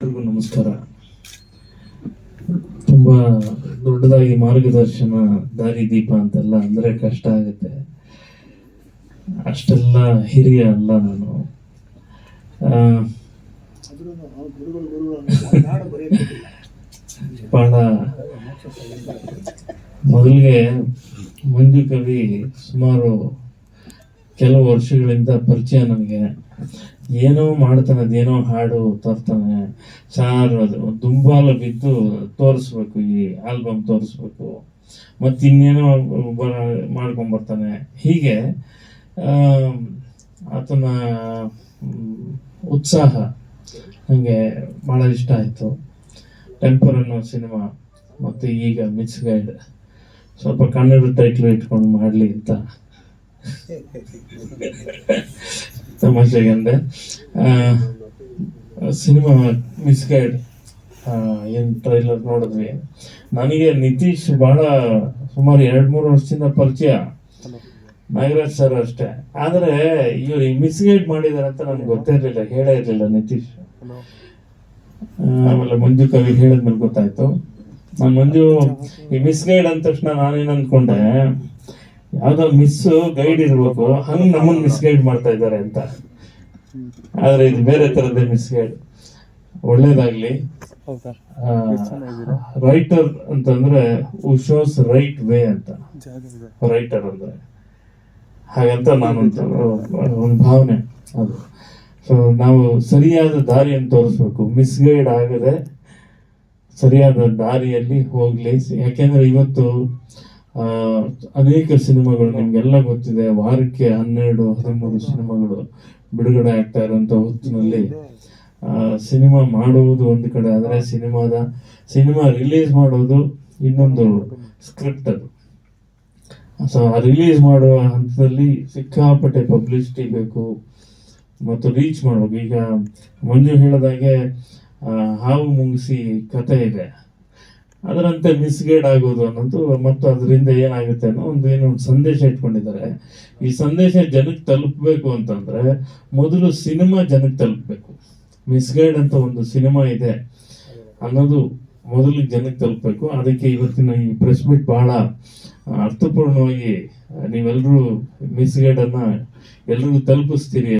ಎಲ್ರಿಗೂ ನಮಸ್ಕಾರ. ತುಂಬಾ ದೊಡ್ಡದಾಗಿ ಮಾರ್ಗದರ್ಶನ, ದಾರಿ ದೀಪ ಅಂತೆಲ್ಲ ಅಂದ್ರೆ ಕಷ್ಟ ಆಗುತ್ತೆ. ಅಷ್ಟೆಲ್ಲ ಹಿರಿಯ ಅಲ್ಲ ನಾನು. ಬಹಳ ಮೊದಲಿಗೆ ಮಂಜು ಕವಿ ಸುಮಾರು ಕೆಲವು ವರ್ಷಗಳಿಂದ ಪರಿಚಯ ನನಗೆ ಏನೋ ಮಾಡ್ತಾನೆ, ಅದೇನೋ ಹಾಡು ತರ್ತಾನೆ. ಸಾರ್ ಅದು, ದುಂಬಾಲ ಬಿದ್ದು ತೋರಿಸ್ಬೇಕು ಈ ಆಲ್ಬಮ್ ತೋರಿಸ್ಬೇಕು. ಮತ್ತು ಇನ್ನೇನೋ ಬರ ಮಾಡ್ಕೊಂಬರ್ತಾನೆ. ಹೀಗೆ ಆತನ ಉತ್ಸಾಹ ನನಗೆ ಭಾಳ ಇಷ್ಟ ಆಯಿತು. ಟೆಂಪರ್ ಅನ್ನೋ ಸಿನಿಮಾ, ಮತ್ತು ಈಗ ಮಿಸ್ ಗೈಡ್ ಸ್ವಲ್ಪ ಕನ್ನಡ ಟೈಟ್ಲು ಇಟ್ಕೊಂಡು ಮಾಡಲಿ ಅಂತ. ತಮಾಷೆಗೆ ಅಂದೆ ಸಿನಿಮಾ ಮಿಸ್ ಗೈಡ್ ಏನು ಟ್ರೈಲರ್ ನೋಡಿದ್ವಿ ನನಗೆ ನಿತೀಶ್ ಭಾಳ ಸುಮಾರು ಎರಡು ಮೂರು ವರ್ಷದಿಂದ ಪರಿಚಯ. ನಾಗರಾಜ್ ಸರ್ ಅಷ್ಟೇ. ಆದರೆ ಇವ್ರು ಈ ಮಿಸ್ ಗೈಡ್ ಮಾಡಿದಾರೆ ಅಂತ ನನಗೆ ಗೊತ್ತೇ ಇರಲಿಲ್ಲ, ಹೇಳೇ ಇರಲಿಲ್ಲ ನಿತೀಶ್. ಆಮೇಲೆ ಮಂಜು ಕವಿ ಹೇಳಿದ್ಮೇಲೆ ಗೊತ್ತಾಯ್ತು. ನಾನು ಮಂಜು ಈ ಮಿಸ್ ಗೈಡ್ ಅಂದ ತಕ್ಷಣ ನಾನೇನು ಅನ್ಕೊಂಡೆ ಯಾವ್ದೋ ಮಿಸ್ ಗೈಡ್ ಇರ್ಬೇಕು ಹಂಗ್ ನಮ್ಮನ್ನ ಮಿಸ್ ಗೈಡ್ ಮಾಡ್ತಾ ಇದ್ದಾರೆ ಅಂತ. ಆದ್ರೆ ಇದು ಬೇರೆ ತರದೇ ಮಿಸ್ ಗೈಡ್ ಒಳ್ಳೇದಾಗ್ಲಿ. ರೈಟರ್ ಅಂತಂದ್ರೆ ಶೋಸ್ ರೈಟ್ ವೇ ಅಂತ. ರೈಟರ್ ಅಂದ್ರೆ. ಹಾಗಂತ ನಾನು ಒಂದು ಭಾವನೆ ಅದು. ಸೊ ನಾವು ಸರಿಯಾದ ದಾರಿಯನ್ನು ತೋರಿಸ್ಬೇಕು. ಮಿಸ್ಗೈಡ್ ಆಗದೆ ಸರಿಯಾದ ದಾರಿಯಲ್ಲಿ ಹೋಗ್ಲಿ. ಯಾಕೆಂದ್ರೆ ಇವತ್ತು ಅನೇಕ ಸಿನಿಮಾಗಳು ನಿಮ್ಗೆಲ್ಲ ಗೊತ್ತಿದೆ. ವಾರಕ್ಕೆ ಹನ್ನೆರಡು, ಹದಿಮೂರು ಸಿನಿಮಾಗಳು ಬಿಡುಗಡೆ ಆಗ್ತಾ ಇರುವಂತ ಹೊತ್ತಿನಲ್ಲಿ. ಸಿನಿಮಾ ಮಾಡುವುದು ಒಂದು ಕಡೆ, ಆದರೆ ಸಿನಿಮಾದ, ಸಿನಿಮಾ ರಿಲೀಸ್ ಮಾಡೋದು ಇನ್ನೊಂದು ಸ್ಕ್ರಿಪ್ಟ್ ಅದು. ಸೊ ರಿಲೀಸ್ ಮಾಡುವ ಹಂತದಲ್ಲಿ ಸಿಕ್ಕಾಪಟ್ಟೆ ಪಬ್ಲಿಸಿಟಿ ಬೇಕು ಮತ್ತು ರೀಚ್ ಮಾಡಬೇಕು. ಈಗ ಮಂಜು ಹೇಳಿದಾಗೆ ಹಾವು ಮುಗಿಸಿ ಕತೆ ಇದೆ. ಅದರಂತೆ ಮಿಸ್ಗೈಡ್ ಆಗೋದು ಅನ್ನೋದು ಮತ್ತು ಅದರಿಂದ ಏನಾಗುತ್ತೆ ಅನ್ನೋ ಒಂದು ಏನೋ ಒಂದು ಸಂದೇಶ ಇಟ್ಕೊಂಡಿದ್ದಾರೆ. ಈ ಸಂದೇಶ ಜನಕ್ಕೆ ತಲುಪಬೇಕು ಅಂತಂದ್ರೆ ಮೊದಲು ಸಿನಿಮಾ ಜನಕ್ಕೆ ತಲುಪಬೇಕು. ಮಿಸ್ಗೈಡ್ ಅಂತ ಒಂದು ಸಿನಿಮಾ ಇದೆ ಅನ್ನೋದು ಮೊದಲು ಜನಕ್ಕೆ ತಲುಪಬೇಕು. ಅದಕ್ಕೆ ಇವತ್ತಿನ ಈ ಪ್ರೆಸ್ ಮೀಟ್ ಬಹಳ ಅರ್ಥಪೂರ್ಣವಾಗಿ ನೀವೆಲ್ಲರೂ ಮಿಸ್ಗೈಡನ್ನು ಎಲ್ರಿಗೂ ತಲುಪಿಸ್ತೀರಿ.